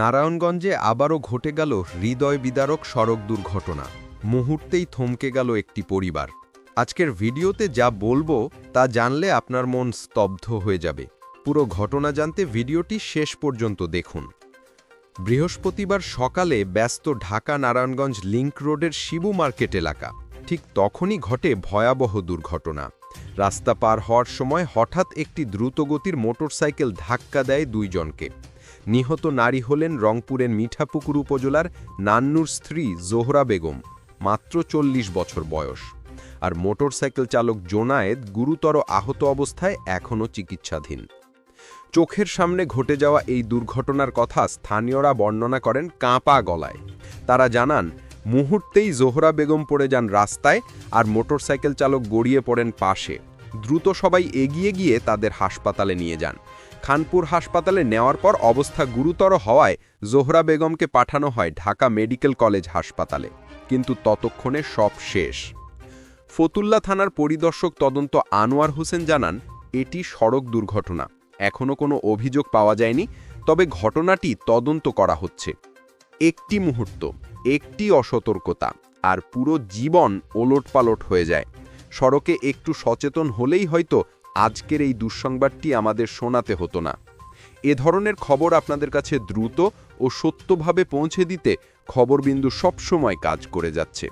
নারায়ণগঞ্জে আবারও ঘটে গেল হৃদয় বিদারক সড়ক দুর্ঘটনা। মুহূর্তেই থমকে গেল একটি পরিবার। আজকের ভিডিওতে যা বলব তা জানলে আপনার মন স্তব্ধ হয়ে যাবে। পুরো ঘটনা জানতে ভিডিওটি শেষ পর্যন্ত দেখুন। বৃহস্পতিবার সকালে ব্যস্ত ঢাকা নারায়ণগঞ্জ লিংক রোডের শিবু মার্কেট এলাকা। ঠিক তখনই ঘটে ভয়াবহ দুর্ঘটনা। রাস্তা পার হওয়ার সময় হঠাৎ একটি দ্রুতগতির মোটরসাইকেল ধাক্কা দেয় দুইজনকে। নিহত নারী হলেন রংপুরের মিঠাপুকুর উপজেলার নান্নুর স্ত্রী জোহরা বেগম, মাত্র চল্লিশ বছর বয়স। আর মোটরসাইকেল চালক জোনায়েদ গুরুতর আহত অবস্থায় এখনও চিকিৎসাধীন। চোখের সামনে ঘটে যাওয়া এই দুর্ঘটনার কথা স্থানীয়রা বর্ণনা করেন কাঁপা গলায়। তারা জানান, মুহূর্তেই জোহরা বেগম পড়ে যান রাস্তায় আর মোটরসাইকেল চালক গড়িয়ে পড়েন পাশে। দ্রুত সবাই এগিয়ে গিয়ে তাদের হাসপাতালে নিয়ে যান। খানপুর হাসপাতালে নেওয়ার পর অবস্থা গুরুতর হওয়ায় জোহরা বেগমকে পাঠানো হয় ঢাকা মেডিকেল কলেজ হাসপাতালে। কিন্তু ততক্ষণে সব শেষ। ফতুল্লা থানার পরিদর্শক তদন্ত আনোয়ার হোসেন জানান, এটি সড়ক দুর্ঘটনা। এখনও কোনো অভিযোগ পাওয়া যায়নি, তবে ঘটনাটি তদন্ত করা হচ্ছে। একটি মুহূর্ত, একটি অসতর্কতা, আর পুরো জীবন ওলটপালট হয়ে যায়। সড়কে একটু সচেতন হলেই হয়তো আজকের এই দুঃসংবাদটি আমাদের শোনাতে হতো না। এ ধরনের খবর আপনাদের কাছে দ্রুত ও সত্যভাবে পৌঁছে দিতে খবরবিন্দু সবসময় কাজ করে যাচ্ছে।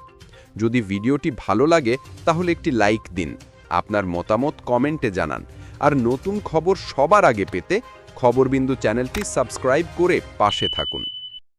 যদি ভিডিওটি ভালো লাগে, তাহলে একটি লাইক দিন, আপনার মতামত কমেন্টে জানান, আর নতুন খবর সবার আগে পেতে খবরবিন্দু চ্যানেলটি সাবস্ক্রাইব করে পাশে থাকুন।